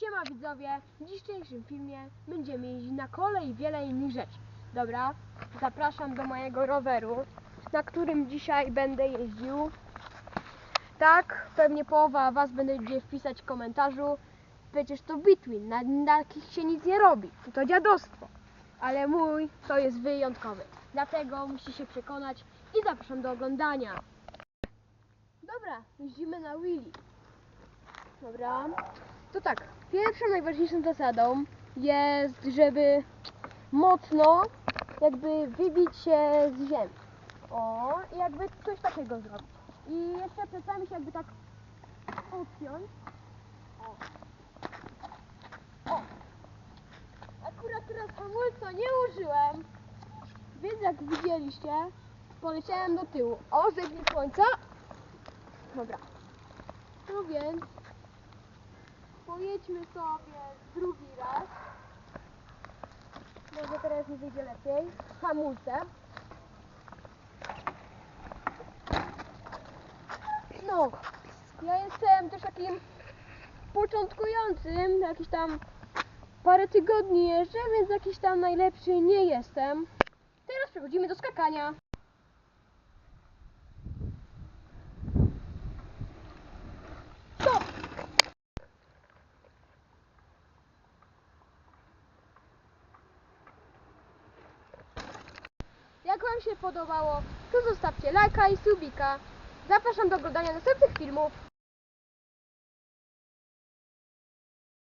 Siema widzowie, w dzisiejszym filmie będziemy jeździć na kole i wiele innych rzeczy. Dobra, zapraszam do mojego roweru, na którym dzisiaj będę jeździł. Tak, pewnie połowa Was będzie wpisać w komentarzu. Przecież to Bitwin, na, na takich się nic nie robi. To dziadostwo. Ale mój to jest wyjątkowy. Dlatego musicie się przekonać i zapraszam do oglądania. Dobra, jeździmy na Willy. Dobra. To tak, pierwszą najważniejszą zasadą jest, żeby mocno jakby wybić się z ziemi. O, i jakby coś takiego zrobić. I jeszcze plecami się jakby tak odpiąć. O. O. Akurat teraz hamulca nie użyłem, więc jak widzieliście, poleciałem do tyłu. O, zegnij słońca. Dobra. No więc pojedźmy sobie drugi raz. Może teraz mi wyjdzie lepiej. Hamulce. No, ja jestem też takim początkującym, jakiś tam parę tygodni jeżdżę, więc jakiś tam najlepszy nie jestem. Teraz przechodzimy do skakania. Jak Wam się podobało, to zostawcie lajka i subika. Zapraszam do oglądania następnych filmów.